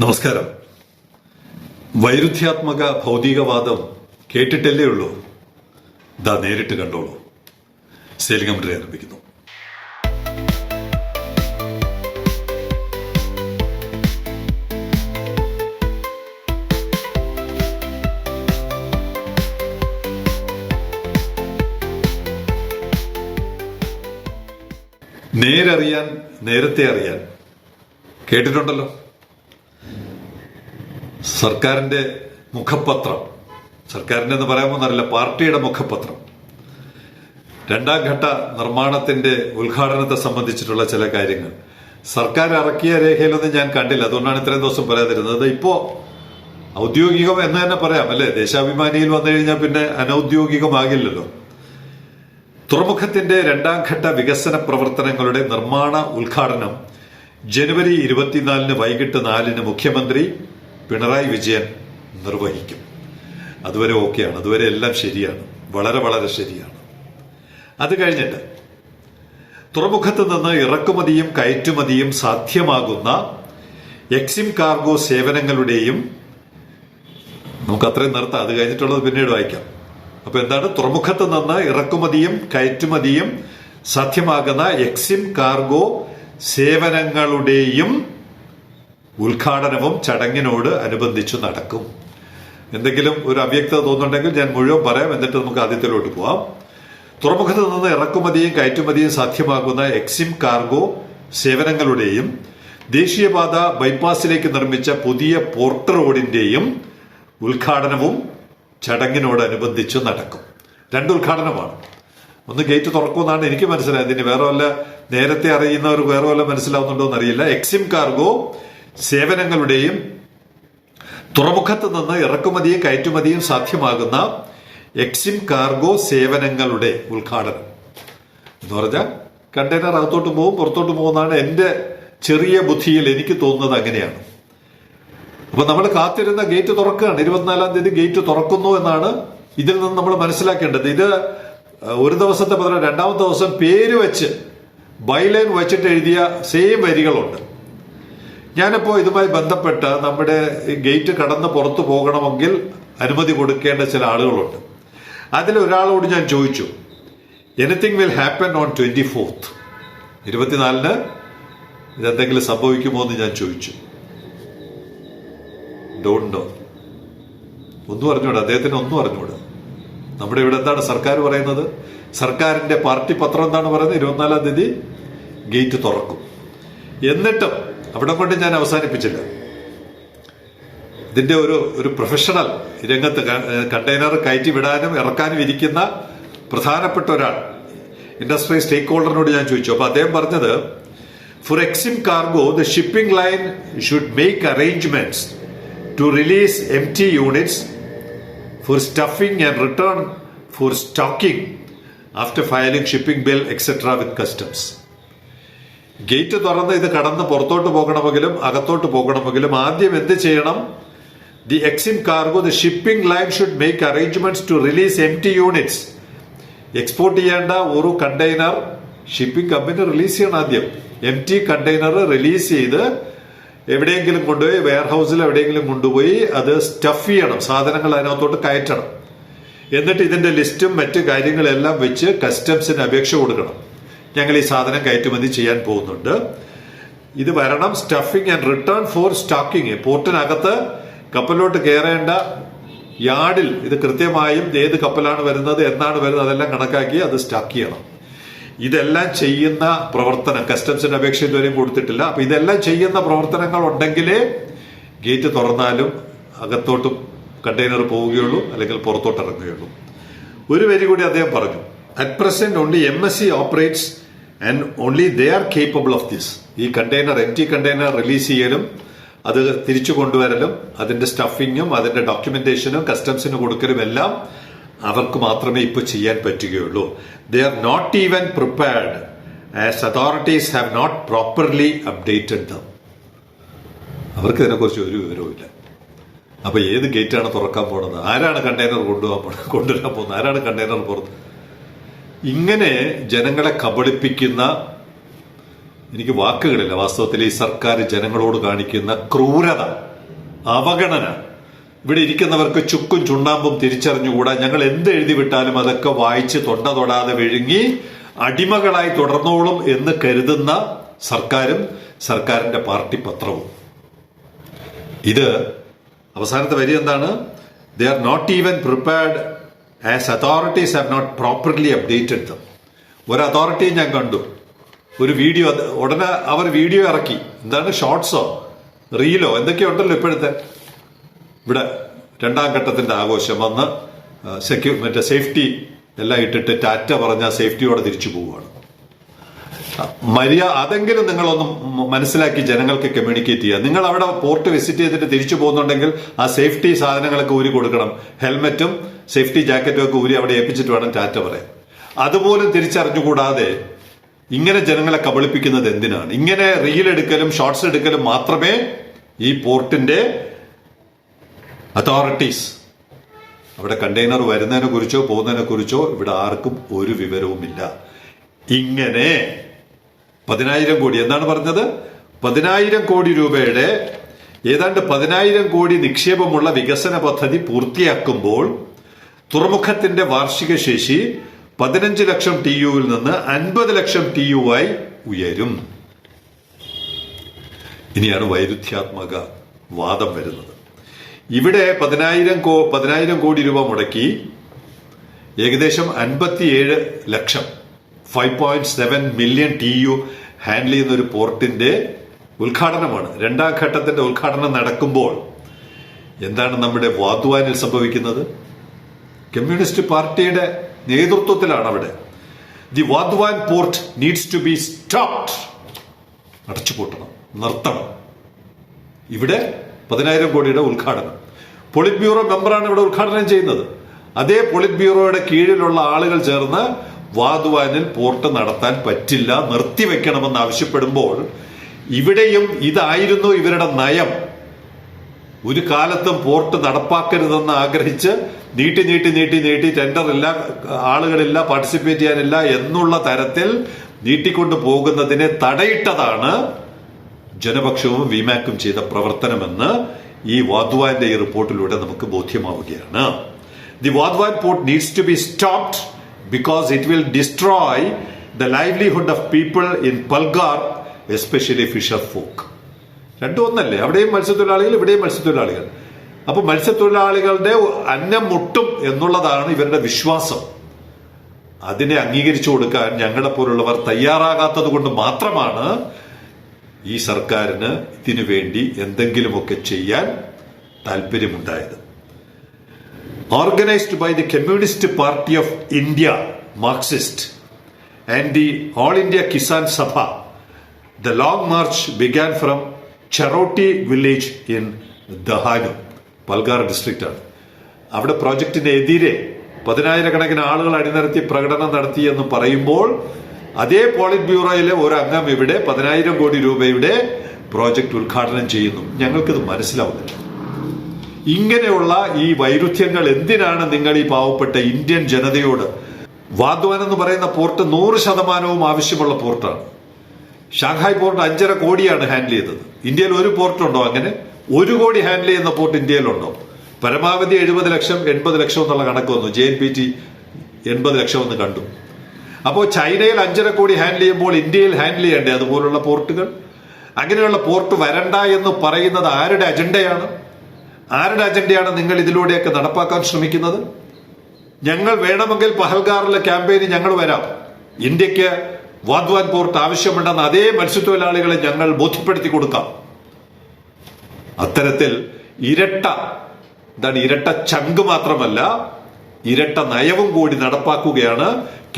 നമസ്കാരം. വൈരുദ്ധ്യാത്മക ഭൗതികവാദം കേട്ടിട്ടല്ലേ ഉള്ളൂ. ദാ നേരിട്ട് കണ്ടോളൂ. സേലിംഗം ആരംഭിക്കുന്നു. നേരറിയാൻ നേരത്തെ അറിയാൻ കേട്ടിട്ടുണ്ടല്ലോ. സർക്കാരിന്റെ മുഖപത്രം. സർക്കാരിന്റെ എന്ന് പറയാൻ പോകുന്നില്ല പാർട്ടിയുടെ മുഖപത്രം. രണ്ടാം ഘട്ട നിർമ്മാണത്തിന്റെ ഉദ്ഘാടനത്തെ സംബന്ധിച്ചിട്ടുള്ള ചില കാര്യങ്ങൾ. സർക്കാർ ഇറക്കിയ രേഖയിലൊന്നും ഞാൻ കണ്ടില്ല. അതുകൊണ്ടാണ് ഇത്രയും ദിവസം പറയാതിരുന്നത്. ഇപ്പോ ഔദ്യോഗികം എന്ന് തന്നെ പറയാം അല്ലെ? ദേശാഭിമാനിയിൽ വന്നു കഴിഞ്ഞാൽ പിന്നെ അനൌദ്യോഗികമാകില്ലല്ലോ. തുറമുഖത്തിന്റെ രണ്ടാം ഘട്ട വികസന പ്രവർത്തനങ്ങളുടെ നിർമ്മാണ ഉദ്ഘാടനം ജനുവരി ഇരുപത്തിനാലിന് വൈകിട്ട് നാലിന് മുഖ്യമന്ത്രി പിണറായി വിജയൻ നിർവഹിക്കും. അതുവരെ ഓക്കെയാണ്. അതുവരെ എല്ലാം ശരിയാണ്. വളരെ വളരെ ശരിയാണ്. അത് കഴിഞ്ഞിട്ട് തുറമുഖത്ത് നിന്ന് ഇറക്കുമതിയും കയറ്റുമതിയും സാധ്യമാകുന്ന എക്സിം കാർഗോ സേവനങ്ങളുടെയും നമുക്ക് അത്രയും നിർത്താം. അത് കഴിഞ്ഞിട്ടുള്ളത് പിന്നീട് വായിക്കാം. അപ്പൊ എന്താണ്? തുറമുഖത്ത് നിന്ന് ഇറക്കുമതിയും കയറ്റുമതിയും സാധ്യമാകുന്ന എക്സിം കാർഗോ സേവനങ്ങളുടെയും ഉദ്ഘാടനവും ചടങ്ങിനോട് അനുബന്ധിച്ച് നടക്കും. എന്തെങ്കിലും ഒരു അവ്യക്തത തോന്നുന്നുണ്ടെങ്കിൽ ഞാൻ മുഴുവൻ പറയാം. എന്നിട്ട് നമുക്ക് ആദ്യത്തിലോട്ട് പോവാം. തുറമുഖത്ത് നിന്ന് ഇറക്കുമതിയും കയറ്റുമതിയും സാധ്യമാകുന്ന എക്സിം കാർഗോ സേവനങ്ങളുടെയും ദേശീയപാത ബൈപ്പാസിലേക്ക് നിർമ്മിച്ച പുതിയ പോർട്ട് റോഡിന്റെയും ഉദ്ഘാടനവും ചടങ്ങിനോടനുബന്ധിച്ച് നടക്കും. രണ്ട് ഉദ്ഘാടനമാണ്. ഒന്ന് ഗേറ്റ് തുറക്കുമെന്നാണ് എനിക്ക് മനസ്സിലായത്. ഇനി വേറെ വല്ല നേരത്തെ അറിയുന്നവർ വേറെ വല്ല മനസ്സിലാവുന്നുണ്ടോ എന്നറിയില്ല. എക്സിം കാർഗോ സേവനങ്ങളുടെയും തുറമുഖത്ത് നിന്ന് ഇറക്കുമതിയും കയറ്റുമതിയും സാധ്യമാകുന്ന എക്സിം കാർഗോ സേവനങ്ങളുടെ ഉദ്ഘാടനം. എന്ന് പറഞ്ഞാൽ കണ്ടെയ്നർ അകത്തോട്ട് പോകും പുറത്തോട്ട് പോകുന്നതാണ് എന്റെ ചെറിയ ബുദ്ധിയിൽ എനിക്ക് തോന്നുന്നത് അങ്ങനെയാണ്. അപ്പൊ നമ്മൾ കാത്തിരുന്ന ഗേറ്റ് തുറക്കുകയാണ്. ഇരുപത്തിനാലാം തീയതി ഗേറ്റ് തുറക്കുന്നു എന്നാണ് ഇതിൽ നിന്ന് നമ്മൾ മനസ്സിലാക്കേണ്ടത്. ഇത് ഒരു ദിവസത്തെ പകരം രണ്ടാമത്തെ ദിവസം പേര് വെച്ച് ബൈലൈൻ വെച്ചിട്ട് എഴുതിയ സെയിം വരികളുണ്ട്. ഞാനിപ്പോ ഇതുമായി ബന്ധപ്പെട്ട് നമ്മുടെ ഗേറ്റ് കടന്ന് പുറത്തു പോകണമെങ്കിൽ അനുമതി കൊടുക്കേണ്ട ചില ആളുകളുണ്ട്. അതിൽ ഒരാളോട് ഞാൻ ചോദിച്ചു anything will happen on twenty fourth ഇരുപത്തിനാലിന് ഇതെന്തെങ്കിലും സംഭവിക്കുമോ എന്ന് ഞാൻ ചോദിച്ചു. ഡോണ്ടോ ഒന്നും അറിഞ്ഞൂടാ അദ്ദേഹത്തിന് ഒന്നും അറിഞ്ഞൂടാ. നമ്മുടെ ഇവിടെ എന്താണ് സർക്കാർ പറയുന്നത്? സർക്കാരിന്റെ പാർട്ടി പത്രം എന്താണ് പറയുന്നത്? ഇരുപത്തിനാലാം തീയതി ഗേറ്റ് തുറക്കും. എന്നിട്ടും അവിടെ കൊണ്ട് ഞാൻ അവസാനിപ്പിച്ചില്ല. ഇതിന്റെ ഒരു ഒരു പ്രൊഫഷണൽ രംഗത്ത് കണ്ടെയ്നർ കയറ്റി വിടാനും ഇറക്കാനും ഇരിക്കുന്ന പ്രധാനപ്പെട്ട ഒരാൾ ഇൻഡസ്ട്രി സ്റ്റേക്ക് ഹോൾഡറിനോട് ഞാൻ ചോദിച്ചു. അപ്പൊ അദ്ദേഹം പറഞ്ഞത് for EXIM cargo the shipping line should make arrangements to release M T units for stuffing and return for stocking after filing shipping bill etcetera with customs. Gate തുറന്ന് ഇത് കടന്ന് പുറത്തോട്ട് പോകണമെങ്കിലും അകത്തോട്ട് പോകണമെങ്കിലും ആദ്യം എന്ത് ചെയ്യണം? The EXIM cargo the shipping line should make arrangements to release M T units export ചെയ്യേണ്ട ഒരു കണ്ടെയ്നർ ഷിപ്പിംഗ് കമ്പനി റിലീസ് ചെയ്യണം ആദ്യം. എം ടി കണ്ടെയ്നർ റിലീസ് ചെയ്ത് എവിടെയെങ്കിലും കൊണ്ടുപോയി വെയർ ഹൗസിൽ എവിടെയെങ്കിലും കൊണ്ടുപോയി അത് സ്റ്റഫ് ചെയ്യണം. സാധനങ്ങൾ അതിനകത്തോട്ട് കയറ്റണം. എന്നിട്ട് ഇതിന്റെ ലിസ്റ്റും മറ്റു കാര്യങ്ങളെല്ലാം വെച്ച് കസ്റ്റംസിന് അപേക്ഷ കൊടുക്കണം. ഞങ്ങൾ ഈ സാധനം കയറ്റുമതി ചെയ്യാൻ പോകുന്നുണ്ട്. ഇത് വരണം. Stuffing and return for stocking പോർട്ടിനകത്ത് കപ്പലിലോട്ട് കയറേണ്ട യാർഡിൽ ഇത് കൃത്യമായും ഏത് കപ്പലാണ് വരുന്നത് എന്നാണ് വരുന്നത് അതെല്ലാം കണക്കാക്കി അത് സ്റ്റക്ക് ചെയ്യണം. ഇതെല്ലാം ചെയ്യുന്ന പ്രവർത്തനം കസ്റ്റംസിന്റെ അപേക്ഷ ഇതുവരെയും കൊടുത്തിട്ടില്ല. അപ്പൊ ഇതെല്ലാം ചെയ്യുന്ന പ്രവർത്തനങ്ങൾ ഉണ്ടെങ്കിലേ ഗേറ്റ് തുറന്നാലും അകത്തോട്ടും കണ്ടെയ്നർ പോവുകയുള്ളൂ അല്ലെങ്കിൽ പുറത്തോട്ട് ഇറങ്ങുകയുള്ളൂ. ഒരു വരി കൂടി അദ്ദേഹം പറഞ്ഞു. At present only M S C operates and only they are capable of this ഈ container M T container release ചെയ്യലും അത് തിരിച്ചു കൊണ്ടുവരലും അതിന്റെ സ്റ്റഫിങ്ങും അതിന്റെ ഡോക്യുമെന്റേഷനും കസ്റ്റംസിന് കൊടുക്കലും എല്ലാം അവർക്ക് മാത്രമേ ഇപ്പോൾ ചെയ്യാൻ പറ്റുകയുള്ളൂ. They are not even prepared as authorities have not properly updated them അവർക്ക് ഇതിനെക്കുറിച്ച് ഒരു വിവരവുമില്ല. അപ്പൊ ഏത് ഗേറ്റാണ് തുറക്കാൻ പോണത്? ആരാണ് കണ്ടെയ്നർ കൊണ്ടുപോകാൻ പോണത്? കൊണ്ടുവരാൻ പോകുന്നത്? ആരാണ് കണ്ടെയ്നർ പുറത്ത് ഇങ്ങനെ ജനങ്ങളെ കബളിപ്പിക്കുന്ന എനിക്ക് വാക്കുകളില്ല. വാസ്തവത്തിൽ ഈ സർക്കാർ ജനങ്ങളോട് കാണിക്കുന്ന ക്രൂരത അവഗണന ഇവിടെ ഇരിക്കുന്നവർക്ക് ചുക്കും ചുണ്ണാമ്പും തിരിച്ചറിഞ്ഞുകൂടാ. ഞങ്ങൾ എന്ത് എഴുതി വിട്ടാലും അതൊക്കെ വായിച്ച് തൊണ്ട തൊടാതെ വിഴുങ്ങി അടിമകളായി തുടർന്നോളും എന്ന് കരുതുന്ന സർക്കാരും സർക്കാരിന്റെ പാർട്ടി പത്രവും. ഇത് അവസാനത്തെ വരി എന്താണ്? They are not even prepared as authorities have not properly updated them ഒരു അതോറിറ്റിയും ഞാൻ കണ്ടു. ഒരു വീഡിയോ ഉടനെ അവർ വീഡിയോ ഇറക്കി. എന്താണ് ഷോർട്സോ റീലോ എന്തൊക്കെയുണ്ടല്ലോ ഇപ്പോഴത്തെ. ഇവിടെ രണ്ടാം ഘട്ടത്തിന്റെ ആഘോഷം. വന്ന് സെക്യൂ മറ്റേ സേഫ്റ്റി എല്ലാം ഇട്ടിട്ട് ടാറ്റ പറഞ്ഞ സേഫ്റ്റിയോടെ തിരിച്ചു പോവുകയാണ്. മര്യാ അതെങ്കിലും നിങ്ങളൊന്ന് മനസ്സിലാക്കി ജനങ്ങൾക്ക് കമ്മ്യൂണിക്കേറ്റ് ചെയ്യുക. നിങ്ങൾ അവിടെ പോർട്ട് വിസിറ്റ് ചെയ്തിട്ട് തിരിച്ചു പോകുന്നുണ്ടെങ്കിൽ ആ സേഫ്റ്റി സാധനങ്ങളൊക്കെ ഊരി കൊടുക്കണം. ഹെൽമെറ്റും സേഫ്റ്റി ജാക്കറ്റും ഒക്കെ ഊരി അവിടെ ഏൽപ്പിച്ചിട്ട് വേണം ടാറ്റ പറയാൻ. അതുപോലും തിരിച്ചറിഞ്ഞുകൂടാതെ ഇങ്ങനെ ജനങ്ങളെ കബളിപ്പിക്കുന്നത് എന്തിനാണ്? ഇങ്ങനെ റീൽ എടുക്കലും ഷോർട്സ് എടുക്കലും മാത്രമേ ഈ പോർട്ടിന്റെ അതോറിറ്റീസ് അവിടെ കണ്ടെയ്നർ വരുന്നതിനെ കുറിച്ചോ പോകുന്നതിനെ കുറിച്ചോ ഇവിടെ ആർക്കും ഒരു വിവരവുമില്ല. ഇങ്ങനെ പതിനായിരം കോടി. എന്താണ് പറഞ്ഞത്? പതിനായിരം കോടി രൂപയുടെ ഏതാണ്ട് പതിനായിരം കോടി നിക്ഷേപമുള്ള വികസന പദ്ധതി പൂർത്തിയാക്കുമ്പോൾ തുറമുഖത്തിന്റെ വാർഷിക ശേഷി പതിനഞ്ച് ലക്ഷം ടി യുവിൽ നിന്ന് അൻപത് ലക്ഷം ടി യു ആയി ഉയരും. ഇനിയാണ് വൈരുദ്ധ്യാത്മക വാദം വരുന്നത്. ഇവിടെ പതിനായിരം കോ പതിനായിരം കോടി രൂപ മുടക്കി ഏകദേശം അൻപത്തിയേഴ് ലക്ഷം five point seven million T U handle ചെയ്യുന്ന ഒരു പോർട്ടിന്റെ ഉദ്ഘാടനമാണ്. രണ്ടാം ഘട്ടത്തിന്റെ ഉദ്ഘാടനം നടക്കുമ്പോൾ എന്താണ് നമ്മുടെ വാദ്വാനിൽ സംഭവിക്കുന്നത്? കമ്മ്യൂണിസ്റ്റ് പാർട്ടിയുടെ നേതൃത്വത്തിലാണ് അവിടെ. The Vadhavan port needs to be stopped അടച്ചുപൂട്ടണം. നിർത്തണം. ഇവിടെ പതിനായിരം കോടിയുടെ ഉദ്ഘാടനം. പൊളിറ്റ് ബ്യൂറോ മെമ്പറാണ് ഇവിടെ ഉദ്ഘാടനം ചെയ്യുന്നത്. അതേ പൊളിറ്റ് ബ്യൂറോയുടെ കീഴിലുള്ള ആളുകൾ ചേർന്ന് വാതുവാനിൽ പോർട്ട് നടത്താൻ പറ്റില്ല നിർത്തിവെക്കണമെന്ന് ആവശ്യപ്പെടുമ്പോൾ ഇവിടെയും ഇതായിരുന്നു ഇവരുടെ നയം. ഒരു കാലത്തും പോർട്ട് നടപ്പാക്കരുതെന്ന് ആഗ്രഹിച്ച് നീട്ടി നീട്ടി നീട്ടി നീട്ടി ടെൻഡർ ഇല്ല ആളുകളില്ല പാർട്ടിസിപ്പേറ്റ് ചെയ്യാനില്ല എന്നുള്ള തരത്തിൽ നീട്ടിക്കൊണ്ടു പോകുന്നതിനെ തടയിട്ടതാണ് ജനപക്ഷവും വിമാക്കും ചെയ്ത പ്രവർത്തനമെന്ന് ഈ വാദ്വാന്റെ ഈ റിപ്പോർട്ടിലൂടെ നമുക്ക് ബോധ്യമാവുകയാണ്. The Vadhavan port needs to be stopped because it will destroy the livelihood of people in Palgar, especially fisher folk. രണ്ടും അവിടെയും മത്സ്യത്തൊഴിലാളികൾ ഇവിടെയും മത്സ്യത്തൊഴിലാളികൾ. അപ്പൊ മത്സ്യത്തൊഴിലാളികളുടെ അന്നം മുട്ടും എന്നുള്ളതാണ് ഇവരുടെ വിശ്വാസം. അതിനെ അംഗീകരിച്ചു കൊടുക്കാൻ ഞങ്ങളെ പോലുള്ളവർ തയ്യാറാകാത്തത് കൊണ്ട് മാത്രമാണ് ഈ സർക്കാരിന് ഇതിനു വേണ്ടി എന്തെങ്കിലുമൊക്കെ ചെയ്യാൻ താല്പര്യമുണ്ടായത്. Organised by the communist party of India Marxist and the all India Kisan Sabha the long march began from Cherotti village in Dahanu Palghar ഡിസ്ട്രിക്റ്റാണ് അവിടെ പ്രോജക്റ്റിന് പതിനായിരക്കണക്കിന് ആളുകൾ അണിനിരത്തി പ്രകടനം നടത്തി എന്ന് പറയുമ്പോൾ അതേ പോളിറ്റ് ബ്യൂറോയിലെ ഒരു അംഗം ഇവിടെ പതിനായിരം കോടി രൂപയുടെ പ്രോജക്റ്റ് ഉദ്ഘാടനം ചെയ്യുന്നു. ഞങ്ങൾക്കിത് മനസ്സിലാവുന്നില്ല. ഇങ്ങനെയുള്ള ഈ വൈരുദ്ധ്യങ്ങൾ എന്തിനാണ് നിങ്ങൾ ഈ പാവപ്പെട്ട ഇന്ത്യൻ ജനതയോട്? വാദ്വാൻ എന്ന് പറയുന്ന പോർട്ട് നൂറ് ശതമാനവും ആവശ്യമുള്ള പോർട്ടാണ്. ഷാങ്ഹായ് പോർട്ട് അഞ്ചര കോടിയാണ് ഹാൻഡിൽ ചെയ്തത്. ഇന്ത്യയിൽ ഒരു പോർട്ട് ഉണ്ടോ അങ്ങനെ? ഒരു കോടി ഹാൻഡിൽ ചെയ്യുന്ന പോർട്ട് ഇന്ത്യയിലുണ്ടോ? പരമാവധി എഴുപത് ലക്ഷം എൺപത് ലക്ഷം എന്നുള്ള കണക്ക് വന്നു. ജെ എൻ പി ടി എൺപത് ലക്ഷം എന്ന് കണ്ടു. അപ്പോൾ ചൈനയിൽ അഞ്ചര കോടി ഹാൻഡിൽ ചെയ്യുമ്പോൾ ഇന്ത്യയിൽ ഹാൻഡിൽ ചെയ്യേണ്ടേ? അതുപോലുള്ള പോർട്ടുകൾ? അങ്ങനെയുള്ള പോർട്ട് വരണ്ട എന്ന് പറയുന്നത് ആരുടെ അജണ്ടയാണ് ആരുടെ അജണ്ടയാണ് നിങ്ങൾ ഇതിലൂടെയൊക്കെ നടപ്പാക്കാൻ ശ്രമിക്കുന്നത്? ഞങ്ങൾ വേണമെങ്കിൽ പഹൽഗാറിലെ ക്യാമ്പയിന് ഞങ്ങൾ വരാം. ഇന്ത്യയ്ക്ക് വാദ്വാൻ പോർട്ട് ആവശ്യമുണ്ടെന്ന് അതേ മത്സ്യത്തൊഴിലാളികളെ ഞങ്ങൾ ബോധ്യപ്പെടുത്തി കൊടുക്കാം. അത്തരത്തിൽ ഇരട്ട എന്താണ് ഇരട്ട ചങ്ക് മാത്രമല്ല ഇരട്ട നയവും കൂടി നടപ്പാക്കുകയാണ്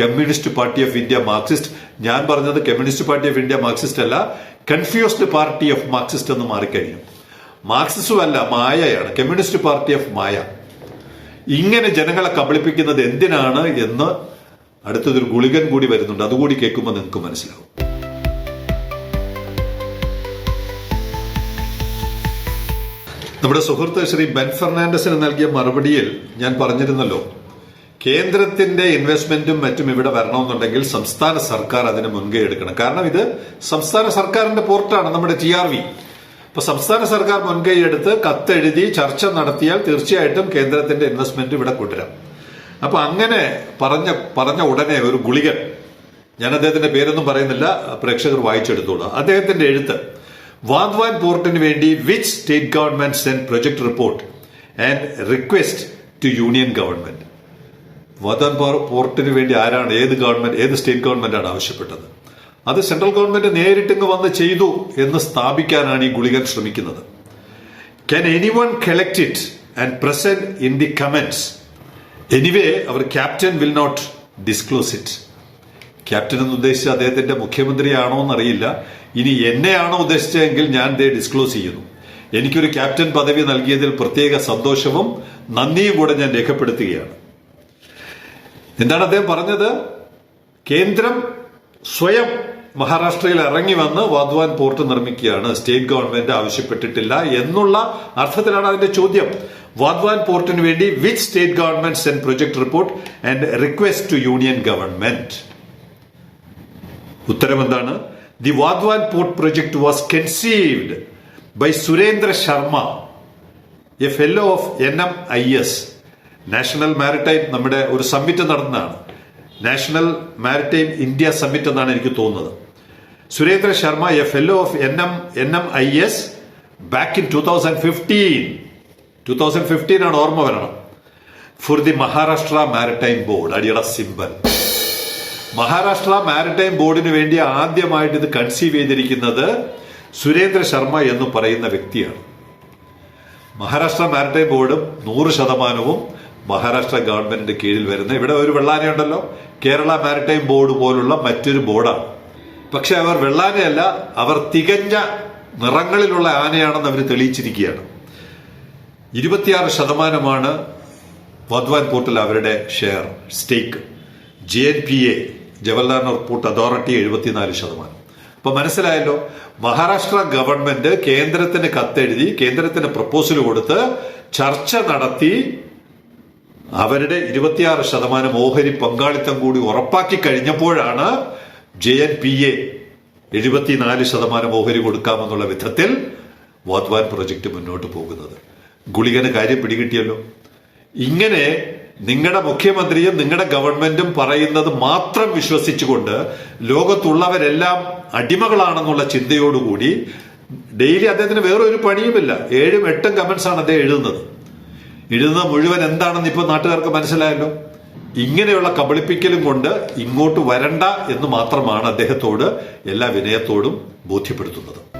communist party of India Marxist. ഞാൻ പറഞ്ഞത് communist party of India Marxist അല്ല കൺഫ്യൂസ്ഡ് പാർട്ടി ഓഫ് മാർക്സിസ്റ്റ് എന്ന് മാറിക്കഴിഞ്ഞു. മാർക്സിസ്റ്റും അല്ല മായയാണ്. കമ്മ്യൂണിസ്റ്റ് പാർട്ടി ഓഫ് മായ. ഇങ്ങനെ ജനങ്ങളെ കബളിപ്പിക്കുന്നത് എന്തിനാണ് എന്ന് അടുത്തതൊരു ഗുളികൻ കൂടി വരുന്നുണ്ട്. അതുകൂടി കേൾക്കുമ്പോൾ നിങ്ങൾക്ക് മനസ്സിലാവും. നമ്മുടെ സുഹൃത്ത് ശ്രീ ബെൻ ഫെർണാണ്ടസിന് നൽകിയ മറുപടിയിൽ ഞാൻ പറഞ്ഞിരുന്നല്ലോ കേന്ദ്രത്തിന്റെ ഇൻവെസ്റ്റ്മെന്റും മറ്റും ഇവിടെ വരണമെന്നുണ്ടെങ്കിൽ സംസ്ഥാന സർക്കാർ അതിന് മുൻകൈ എടുക്കണം. കാരണം ഇത് സംസ്ഥാന സർക്കാരിന്റെ പോർട്ടാണ് നമ്മുടെ ടി ആർ വി അപ്പൊ സംസ്ഥാന സർക്കാർ മുൻകൈയെടുത്ത് കത്തെഴുതി ചർച്ച നടത്തിയാൽ തീർച്ചയായിട്ടും കേന്ദ്രത്തിന്റെ ഇൻവെസ്റ്റ്മെന്റ് ഇവിടെ കൊണ്ടുവരാം. അപ്പൊ അങ്ങനെ പറഞ്ഞ പറഞ്ഞ ഉടനെ ഒരു ഗുളികൻ ഞാൻ അദ്ദേഹത്തിന്റെ പേരൊന്നും പറയുന്നില്ല പ്രേക്ഷകർ വായിച്ചെടുത്തോളൂ. അദ്ദേഹത്തിന്റെ എഴുത്ത് വാദ്വാൻ പോർട്ടിന് വേണ്ടി which state government send project report and request to union government Vadhavan പോർട്ടിന് വേണ്ടി ആരാണ് ഏത് ഗവൺമെന്റ് ഏത് സ്റ്റേറ്റ് ഗവൺമെന്റ് ആണ് ആവശ്യപ്പെട്ടത്? അത് സെൻട്രൽ ഗവൺമെന്റ് നേരിട്ടിങ്ങ് വന്ന് ചെയ്തു എന്ന് സ്ഥാപിക്കാനാണ് ഈ ഗുളികൻ ശ്രമിക്കുന്നത്. Can any one collect it and present in the comments anyway our captain will not disclose it captain എന്ന് ഉദ്ദേശിച്ച അദ്ദേഹത്തിന്റെ മുഖ്യമന്ത്രിയാണോ എന്നറിയില്ല. ഇനി എന്നെയാണോ ഉദ്ദേശിച്ചതെങ്കിൽ ഞാൻ ദേ ഡിസ്ക്ലോസ് ചെയ്യുന്നു. എനിക്കൊരു ക്യാപ്റ്റൻ പദവി നൽകിയതിൽ പ്രത്യേക സന്തോഷവും നന്ദിയും കൂടെ ഞാൻ രേഖപ്പെടുത്തുകയാണ്. എന്താണ് അദ്ദേഹം പറഞ്ഞത്? കേന്ദ്രം സ്വയം മഹാരാഷ്ട്രയിൽ ഇറങ്ങി വന്ന് വാദ്വാൻ പോർട്ട് നിർമ്മിക്കുകയാണ്. സ്റ്റേറ്റ് ഗവൺമെന്റ് ആവശ്യപ്പെട്ടിട്ടില്ല എന്നുള്ള അർത്ഥത്തിലാണ് അതിന്റെ ചോദ്യം. വാദ്വാൻ പോർട്ടിന് വേണ്ടി which state government send project report and request to union government ഉത്തരം എന്താണ്? The Vadhavan port project was conceived by Surendra Sharma a fellow of N M I S national maritime നമ്മുടെ ഒരു സമ്മിറ്റ് നടന്നതാണ്. നാഷണൽ മാരിടൈം ഇന്ത്യ സമ്മിറ്റ് എന്നാണ് എനിക്ക് തോന്നുന്നത്. Surendra Sharma a fellow of N M N M I S back in two thousand fifteen two thousand fifteen ആണ് ഓർമ്മ വരണം. For the Maharashtra maritime board അടിയുടെ സിമ്പൽ മഹാരാഷ്ട്ര മാരിടൈം ബോർഡിന് വേണ്ടി ആദ്യമായിട്ട് ഇത് കൺസീവ് ചെയ്തിരിക്കുന്നത് സുരേന്ദ്ര ശർമ്മ എന്ന് പറയുന്ന വ്യക്തിയാണ്. മഹാരാഷ്ട്ര മാരിടൈം ബോർഡും നൂറ് ശതമാനവും മഹാരാഷ്ട്ര ഗവൺമെന്റിന്റെ കീഴിൽ വരുന്ന ഇവിടെ ഒരു വെള്ളാനയുണ്ടല്ലോ കേരള മാരിടൈം ബോർഡ് പോലുള്ള മറ്റൊരു ബോർഡാണ് പക്ഷെ അവർ വെള്ളാനയല്ല അവർ തികഞ്ഞ നിറങ്ങളിലുള്ള ആനയാണെന്ന് അവർ തെളിയിച്ചിരിക്കുകയാണ്. ഇരുപത്തിയാറ് ശതമാനമാണ് വധ്വാൻ പോർട്ടിൽ അവരുടെ share stake. J N P A Jawaharlal port authority എഴുപത്തിനാല് ശതമാനം. അപ്പൊ മനസ്സിലായല്ലോ മഹാരാഷ്ട്ര ഗവൺമെന്റ് കേന്ദ്രത്തിന് കത്തെഴുതി കേന്ദ്രത്തിന് പ്രപ്പോസൽ കൊടുത്ത് ചർച്ച നടത്തി അവരുടെ ഇരുപത്തിയാറ് ശതമാനം ഓഹരി പങ്കാളിത്തം കൂടി ഉറപ്പാക്കി കഴിഞ്ഞപ്പോഴാണ് ജെ എൻ പി എ എഴുപത്തിനാല് ശതമാനം ഓഹരി കൊടുക്കാമെന്നുള്ള വിധത്തിൽ വാദ്വാൻ പ്രൊജക്ട് മുന്നോട്ട് പോകുന്നത്. ഗുളികന് കാര്യം പിടികിട്ടിയല്ലോ. ഇങ്ങനെ നിങ്ങളുടെ മുഖ്യമന്ത്രിയും നിങ്ങളുടെ ഗവൺമെന്റും പറയുന്നത് മാത്രം വിശ്വസിച്ചുകൊണ്ട് ലോകത്തുള്ളവരെല്ലാം അടിമകളാണെന്നുള്ള ചിന്തയോടുകൂടി ഡെയിലി അദ്ദേഹത്തിന് വേറെ ഒരു പണിയുമില്ല. ഏഴും എട്ടും കമന്റ്സ് ആണ് അദ്ദേഹം എഴുതുന്നത്. എഴുതുന്നത് മുഴുവൻ എന്താണെന്ന് ഇപ്പൊ നാട്ടുകാർക്ക് മനസ്സിലായല്ലോ. ഇങ്ങനെയുള്ള കബളിപ്പിക്കലും കൊണ്ട് ഇങ്ങോട്ട് വരണ്ട എന്ന് മാത്രമാണ് അദ്ദേഹത്തോട് എല്ലാ വിനയത്തോടും ബോധ്യപ്പെടുത്തുന്നത്.